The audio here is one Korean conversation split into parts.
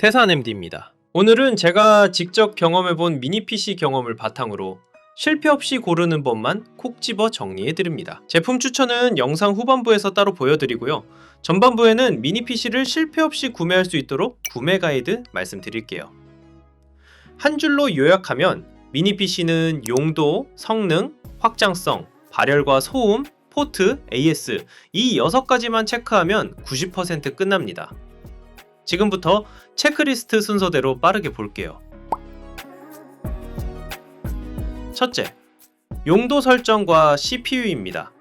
태산 MD입니다. 오늘은 제가 직접 경험해본 미니 PC 경험을 바탕으로 실패 없이 고르는 법만 콕 집어 정리해 드립니다. 제품 추천은 영상 후반부에서 따로 보여드리고요. 전반부에는 미니 PC를 실패 없이 구매할 수 있도록 구매 가이드 말씀드릴게요. 한 줄로 요약하면 미니 PC는 용도, 성능, 확장성, 발열과 소음, 포트, AS 이 6가지만 체크하면 90% 끝납니다. 지금부터 체크리스트 순서대로 빠르게 볼게요. 첫째, 용도 설정과 CPU입니다.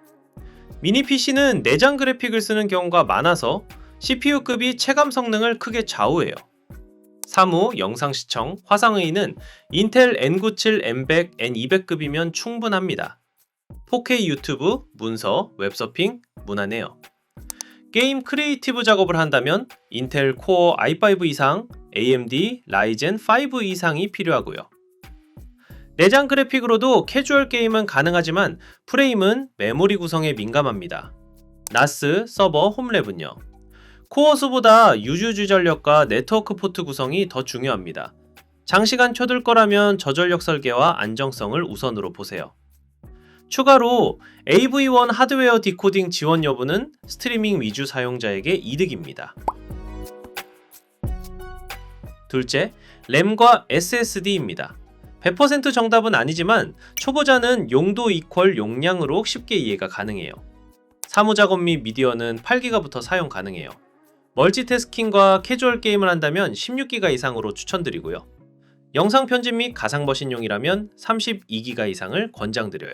미니 PC는 내장 그래픽을 쓰는 경우가 많아서 CPU급이 체감 성능을 크게 좌우해요. 사무, 영상 시청, 화상회의는 인텔 N97, M100, N200급이면 충분합니다. 4K 유튜브, 문서, 웹서핑, 무난해요. 게임 크리에이티브 작업을 한다면 인텔 코어 i5 이상, AMD 라이젠 5 이상이 필요하고요. 내장 그래픽으로도 캐주얼 게임은 가능하지만 프레임은 메모리 구성에 민감합니다. 나스, 서버, 홈랩은요. 코어 수보다 유주주 전력과 네트워크 포트 구성이 더 중요합니다. 장시간 켜둘 거라면 저전력 설계와 안정성을 우선으로 보세요. 추가로 AV1 하드웨어 디코딩 지원 여부는 스트리밍 위주 사용자에게 이득입니다. 둘째, 램과 SSD입니다. 100% 정답은 아니지만 초보자는 용도 이퀄 용량으로 쉽게 이해가 가능해요. 사무작업 및 미디어는 8기가부터 사용 가능해요. 멀티태스킹과 캐주얼 게임을 한다면 16기가 이상으로 추천드리고요. 영상 편집 및 가상 머신용이라면 32기가 이상을 권장드려요.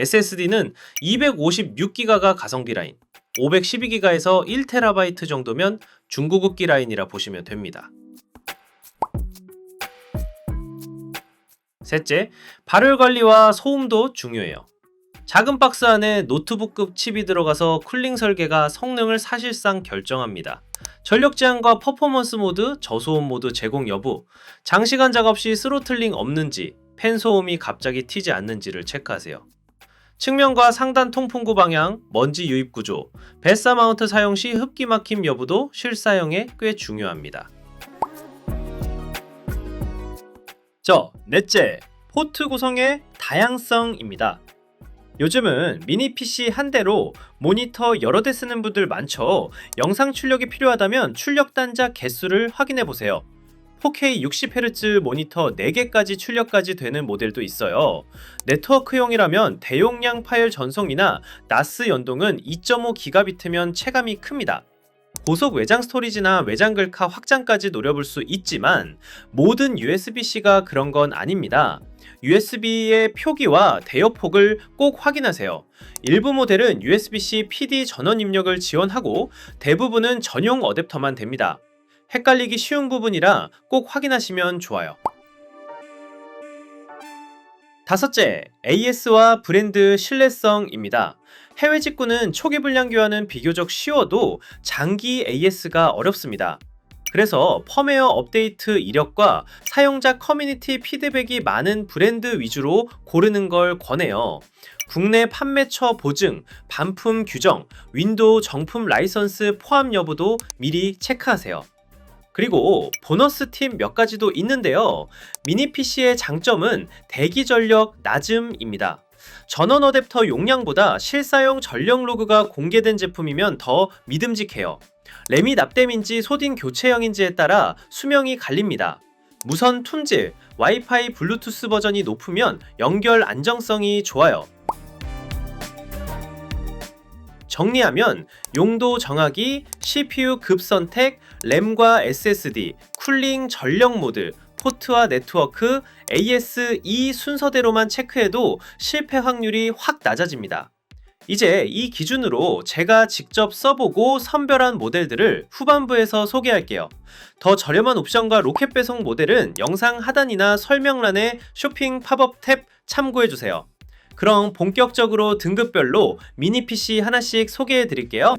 SSD는 256기가가 가성비 라인, 512기가에서 1TB 정도면 중고급기 라인이라 보시면 됩니다. 셋째, 발열 관리와 소음도 중요해요. 작은 박스 안에 노트북급 칩이 들어가서 쿨링 설계가 성능을 사실상 결정합니다. 전력 제한과 퍼포먼스 모드, 저소음 모드 제공 여부, 장시간 작업 시 스로틀링 없는지, 팬 소음이 갑자기 튀지 않는지를 체크하세요. 측면과 상단 통풍구 방향, 먼지 유입 구조, 뱃사 마운트 사용 시 흡기 막힘 여부도 실사용에 꽤 중요합니다. 저, 넷째, 포트 구성의 다양성입니다. 요즘은 미니 PC 한 대로 모니터 여러 대 쓰는 분들 많죠. 영상 출력이 필요하다면 출력 단자 개수를 확인해 보세요. 4K 60Hz 모니터 4개까지 출력까지 되는 모델도 있어요. 네트워크용이라면 대용량 파일 전송이나 NAS 연동은 2.5GB면 체감이 큽니다. 고속 외장 스토리지나 외장 글카 확장까지 노려볼 수 있지만 모든 USB-C가 그런 건 아닙니다. USB의 표기와 대역폭을 꼭 확인하세요. 일부 모델은 USB-C PD 전원 입력을 지원하고 대부분은 전용 어댑터만 됩니다. 헷갈리기 쉬운 부분이라 꼭 확인하시면 좋아요. 다섯째, AS와 브랜드 신뢰성입니다. 해외 직구는 초기 불량 교환은 비교적 쉬워도 장기 AS가 어렵습니다. 그래서 펌웨어 업데이트 이력과 사용자 커뮤니티 피드백이 많은 브랜드 위주로 고르는 걸 권해요. 국내 판매처 보증, 반품 규정, 윈도우 정품 라이선스 포함 여부도 미리 체크하세요. 그리고 보너스 팁몇 가지도 있는데요. 미니 PC의 장점은 대기 전력 낮음입니다. 전원 어댑터 용량보다 실사용 전력 로그가 공개된 제품이면 더 믿음직해요. 램이 납땜인지 소딘 교체형인지에 따라 수명이 갈립니다. 무선 툰질, 와이파이 블루투스 버전이 높으면 연결 안정성이 좋아요. 정리하면 용도 정하기, CPU 급 선택, 램과 SSD, 쿨링 전력 모드, 포트와 네트워크, AS 이 순서대로만 체크해도 실패 확률이 확 낮아집니다. 이제 이 기준으로 제가 직접 써보고 선별한 모델들을 후반부에서 소개할게요. 더 저렴한 옵션과 로켓 배송 모델은 영상 하단이나 설명란에 쇼핑 팝업 탭 참고해주세요. 그럼 본격적으로 등급별로 미니 PC 하나씩 소개해 드릴게요.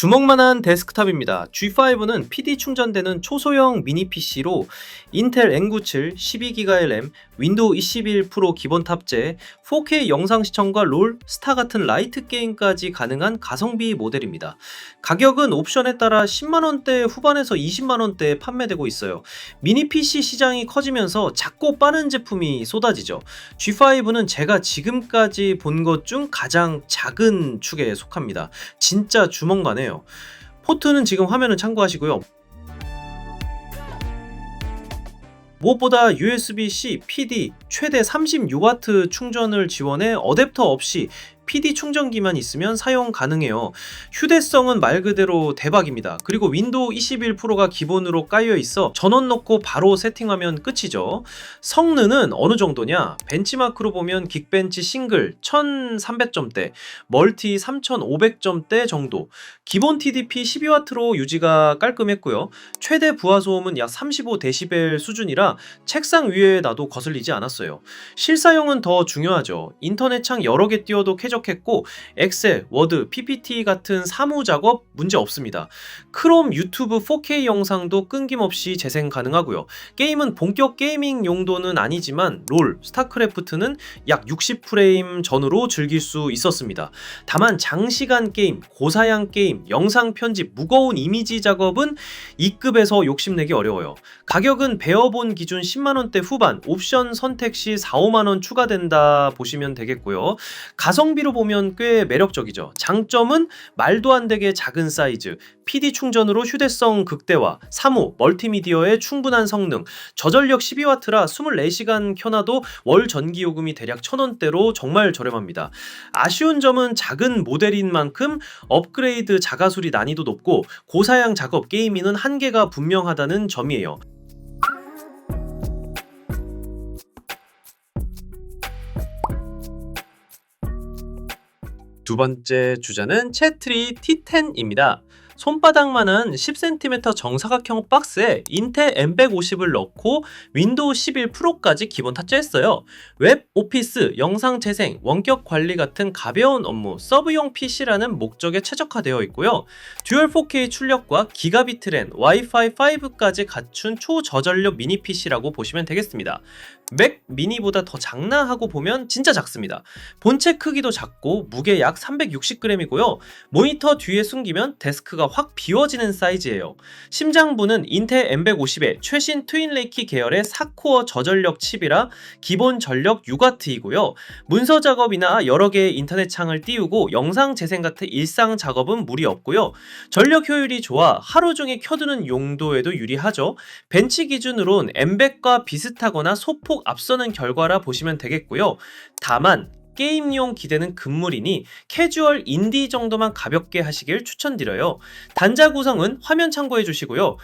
주먹만한 데스크탑입니다. G5는 PD 충전되는 초소형 미니 PC로 인텔 N97 12GB 램, 윈도우 21 프로 기본 탑재, 4K 영상 시청과 롤, 스타 같은 라이트 게임까지 가능한 가성비 모델입니다. 가격은 옵션에 따라 10만 원대 후반에서 20만 원대에 판매되고 있어요. 미니 PC 시장이 커지면서 작고 빠른 제품이 쏟아지죠. G5는 제가 지금까지 본 것 중 가장 작은 축에 속합니다. 진짜 주먹만해요. 포트는 지금 화면을 참고하시고요. 무엇보다 USB-C, PD 최대 36W 충전을 지원해 어댑터 없이 PD 충전기만 있으면 사용 가능해요. 휴대성은 말 그대로 대박입니다. 그리고 윈도우 21 프로가 기본으로 깔려 있어 전원 넣고 바로 세팅하면 끝이죠. 성능은 어느 정도냐? 벤치마크로 보면 긱벤치 싱글 1300점대, 멀티 3500점대 정도. 기본 TDP 12W로 유지가 깔끔했고요. 최대 부하 소음은 약 35dB 수준이라 책상 위에 놔도 거슬리지 않았어요. 실사용은 더 중요하죠. 인터넷 창 여러 개 띄워도 쾌적 했고 엑셀, 워드, PPT 같은 사무 작업 문제 없습니다. 크롬, 유튜브 4K 영상도 끊김없이 재생 가능하고요. 게임은 본격 게이밍 용도는 아니지만 롤, 스타크래프트는 약 60프레임 전후로 즐길 수 있었습니다. 다만 장시간 게임, 고사양 게임, 영상 편집, 무거운 이미지 작업은 2급에서 욕심내기 어려워요. 가격은 베어본 기준 10만원대 후반, 옵션 선택 시 4, 5만원 추가된다 보시면 되겠고요. 가성비로 보면 꽤 매력적이죠. 장점은 말도 안 되게 작은 사이즈, PD 충전으로 휴대성 극대화, 사무, 멀티미디어에 충분한 성능, 저전력 12W라 24시간 켜놔도 월 전기 요금이 대략 1000원대로 정말 저렴합니다. 아쉬운 점은 작은 모델인 만큼 업그레이드 자가수리 난이도 높고 고사양 작업 게이밍은 한계가 분명하다는 점이에요. 두 번째 주자는 채트리 T10입니다. 손바닥만한 10cm 정사각형 박스에 인텔 M150을 넣고 윈도우 11 프로까지 기본 탑재했어요. 웹, 오피스, 영상 재생, 원격 관리 같은 가벼운 업무, 서브용 PC라는 목적에 최적화되어 있고요. 듀얼 4K 출력과 기가비트 랜, 와이파이 5까지 갖춘 초저전력 미니 PC라고 보시면 되겠습니다. 맥 미니보다 더 작나 하고 보면 진짜 작습니다. 본체 크기도 작고 무게 약 360g이고요. 모니터 뒤에 숨기면 데스크가 확 비워지는 사이즈예요. 심장부는 인텔 M150의 최신 트윈레이키 계열의 4코어 저전력 칩이라 기본 전력 6W이고요. 문서 작업이나 여러 개의 인터넷 창을 띄우고 영상 재생 같은 일상 작업은 무리 없고요. 전력 효율이 좋아 하루 종일 켜두는 용도에도 유리하죠. 벤치 기준으론 M100과 비슷하거나 소폭 앞서는 결과라 보시면 되겠고요. 다만 게임용 기대는 금물이니 캐주얼 인디 정도만 가볍게 하시길 추천드려요. 단자 구성은 화면 참고해 주시고요.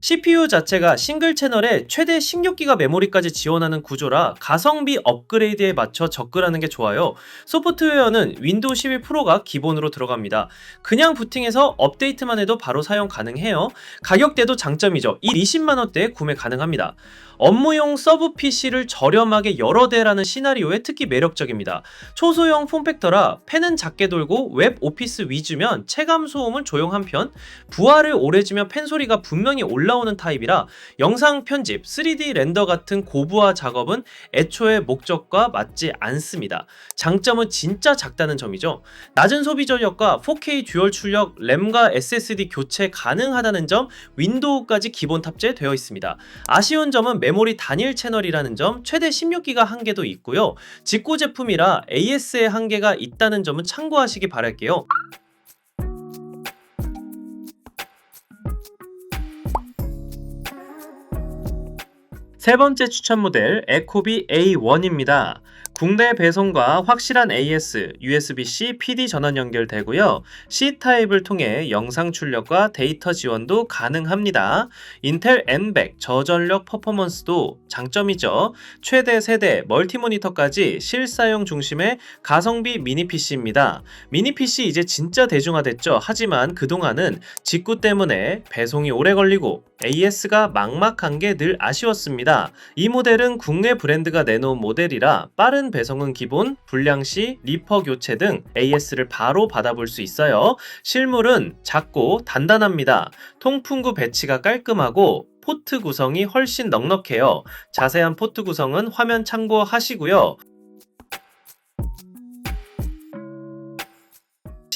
CPU 자체가 싱글 채널에 최대 16기가 메모리까지 지원하는 구조라 가성비 업그레이드에 맞춰 접근하는 게 좋아요. 소프트웨어는 윈도우 11 프로가 기본으로 들어갑니다. 그냥 부팅해서 업데이트만 해도 바로 사용 가능해요. 가격대도 장점이죠. 1 20만원대에 구매 가능합니다. 업무용 서브 PC를 저렴하게 여러 대라는 시나리오에 특히 매력적입니다. 초소형 폼팩터라 펜은 작게 돌고 웹 오피스 위주면 체감 소음은 조용한 편, 부하를 오래 주면 펜 소리가 분명히 올라 오는 타입이라 영상 편집, 3D 렌더 같은 고부하 작업은 애초에 목적과 맞지 않습니다. 장점은 진짜 작다는 점이죠. 낮은 소비 전력과 4K 듀얼 출력, 램과 SSD 교체 가능하다는 점, 윈도우까지 기본 탑재되어 있습니다. 아쉬운 점은 메모리 단일 채널이라는 점, 최대 16기가 한계도 있고요. 직구 제품이라 AS의 한계가 있다는 점은 참고하시기 바랄게요. 세 번째 추천 모델 에코비 A1입니다. 국내 배송과 확실한 AS, USB-C, PD 전원 연결되고요. C 타입을 통해 영상 출력과 데이터 지원도 가능합니다. 인텔 N100 저전력 퍼포먼스도 장점이죠. 최대 세대 멀티 모니터까지 실사용 중심의 가성비 미니 PC입니다. 미니 PC 이제 진짜 대중화됐죠. 하지만 그동안은 직구 때문에 배송이 오래 걸리고 AS가 막막한 게 늘 아쉬웠습니다. 이 모델은 국내 브랜드가 내놓은 모델이라 빠른 배송은 기본, 불량 시 리퍼 교체 등 AS를 바로 받아볼 수 있어요. 실물은 작고 단단합니다. 통풍구 배치가 깔끔하고 포트 구성이 훨씬 넉넉해요. 자세한 포트 구성은 화면 참고하시고요.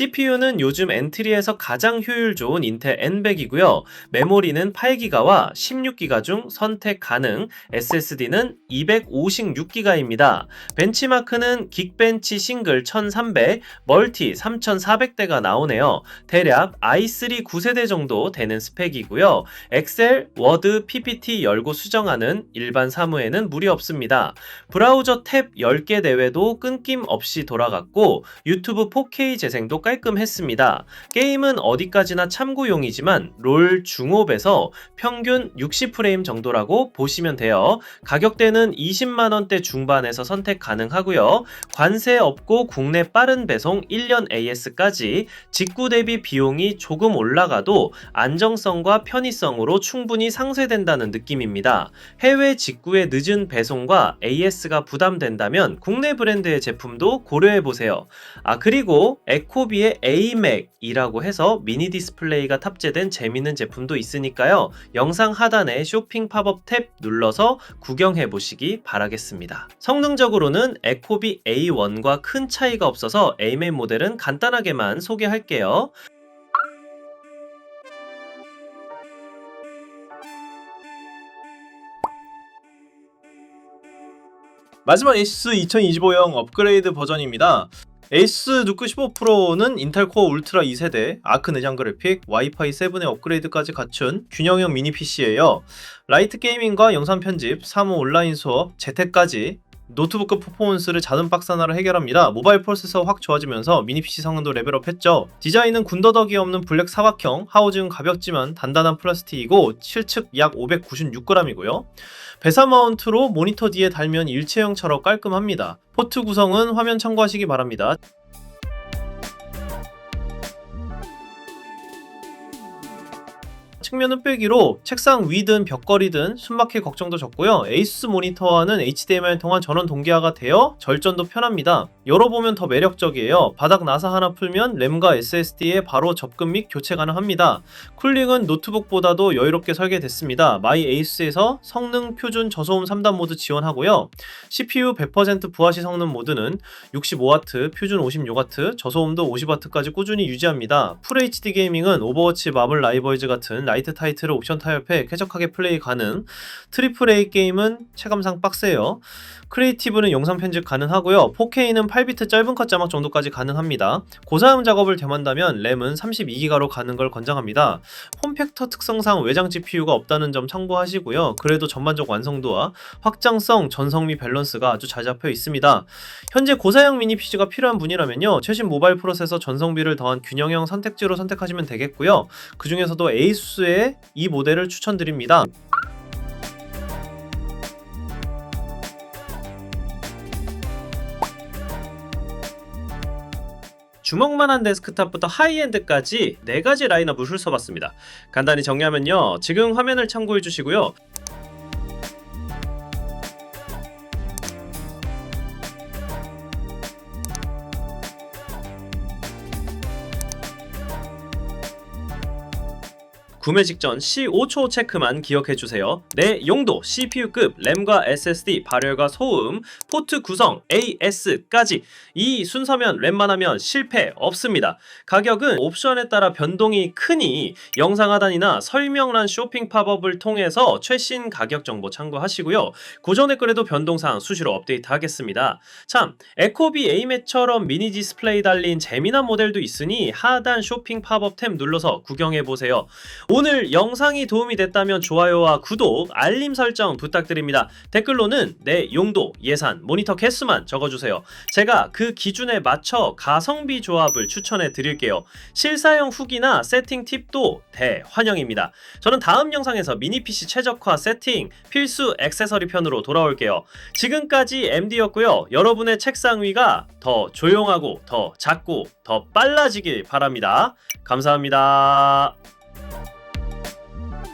CPU는 요즘 엔트리에서 가장 효율 좋은 인텔 N100이고요. 메모리는 8기가와 16기가 중 선택 가능, SSD는 256기가입니다. 벤치마크는 긱벤치 싱글 1300, 멀티 3400대가 나오네요. 대략 i3 9세대 정도 되는 스펙이고요. 엑셀, 워드, PPT 열고 수정하는 일반 사무에는 무리 없습니다. 브라우저 탭 10개 내외도 끊김 없이 돌아갔고 유튜브 4K 재생도 깔 끔했습니다. 게임은 어디까지나 참고용이지만 롤 중업에서 평균 60프레임 정도라고 보시면 돼요. 가격대는 20만원대 중반에서 선택 가능하고요. 관세 없고 국내 빠른 배송 1년 AS까지 직구 대비 비용이 조금 올라가도 안정성과 편의성으로 충분히 상쇄된다는 느낌입니다. 해외 직구의 늦은 배송과 AS가 부담된다면 국내 브랜드의 제품도 고려해보세요. 아, 그리고 에코비 의 AMAC이라고 해서 미니 디스플레이가 탑재된 재밌는 제품도 있으니까요. 영상 하단에 쇼핑 팝업 탭 눌러서 구경해 보시기 바라겠습니다. 성능적으로는 에코비 A1과 큰 차이가 없어서 AMAC 모델은 간단하게만 소개할게요. 마지막 에이스 2025형 업그레이드 버전입니다. 에이스 누크 15 프로는 인텔 코어 울트라 2세대, 아크 내장 그래픽, 와이파이 7의 업그레이드까지 갖춘 균형형 미니 PC예요. 라이트 게이밍과 영상 편집, 사무 온라인 수업, 재택까지 노트북급 퍼포먼스를 작은 박스 하나로 해결합니다. 모바일 프로세서 확 좋아지면서 미니 PC 성능도 레벨업했죠. 디자인은 군더더기 없는 블랙 사각형, 하우징은 가볍지만 단단한 플라스틱이고 실측 약 596g이고요. 배사 마운트로 모니터 뒤에 달면 일체형처럼 깔끔합니다. 포트 구성은 화면 참고하시기 바랍니다. 측면 흡배기로 책상 위든 벽걸이든 숨막힐 걱정도 적고요. 에이스 모니터와는 HDMI 통한 전원 동기화가 되어 절전도 편합니다. 열어보면 더 매력적이에요. 바닥 나사 하나 풀면 램과 SSD에 바로 접근 및 교체 가능합니다. 쿨링은 노트북보다도 여유롭게 설계됐습니다. 마이 에이스에서 성능 표준 저소음 3단 모드 지원하고요. CPU 100% 부하시 성능 모드는 65W, 표준 56W, 저소음도 50W까지 꾸준히 유지합니다. 풀 HD 게이밍은 오버워치, 마블 라이벌즈 같은 라이 트 타이틀을 옵션 타협해 쾌적하게 플레이 가능. 트리플 A 게임은 체감상 빡세요. 크리에이티브는 영상 편집 가능하고요. 4K는 8비트 짧은 컷 자막 정도까지 가능합니다. 고사양 작업을 겸한다면 램은 32기가로 가는 걸 권장합니다. 폼팩터 특성상 외장 GPU가 없다는 점 참고하시고요. 그래도 전반적 완성도와 확장성, 전성미 밸런스가 아주 잘 잡혀 있습니다. 현재 고사양 미니 PC가 필요한 분이라면요. 최신 모바일 프로세서 전성비를 더한 균형형 선택지로 선택하시면 되겠고요. 그 중에서도 에이수 스의 이 모델을 추천드립니다. 주먹만한 데스크탑부터 하이엔드까지 4가지 라인업을 훑어봤습니다. 간단히 정리하면요. 지금 화면을 참고해 주시고요. 구매 직전 C5초 체크만 기억해 주세요. 내 용도, CPU급, 램과 SSD, 발열과 소음, 포트 구성, AS까지 이 순서면 웬만하면 실패 없습니다. 가격은 옵션에 따라 변동이 크니 영상 하단이나 설명란 쇼핑 팝업을 통해서 최신 가격 정보 참고하시고요. 고전 댓글에도 변동사항 수시로 업데이트하겠습니다. 참, 에코비 에이맷처럼 미니 디스플레이 달린 재미난 모델도 있으니 하단 쇼핑 팝업 탭 눌러서 구경해 보세요. 오늘 영상이 도움이 됐다면 좋아요와 구독, 알림 설정 부탁드립니다. 댓글로는 내 용도, 예산, 모니터 개수만 적어주세요. 제가 그 기준에 맞춰 가성비 조합을 추천해 드릴게요. 실사용 후기나 세팅 팁도 대환영입니다. 저는 다음 영상에서 미니 PC 최적화 세팅 필수 액세서리 편으로 돌아올게요. 지금까지 MD였고요. 여러분의 책상 위가 더 조용하고 더 작고 더 빨라지길 바랍니다. 감사합니다.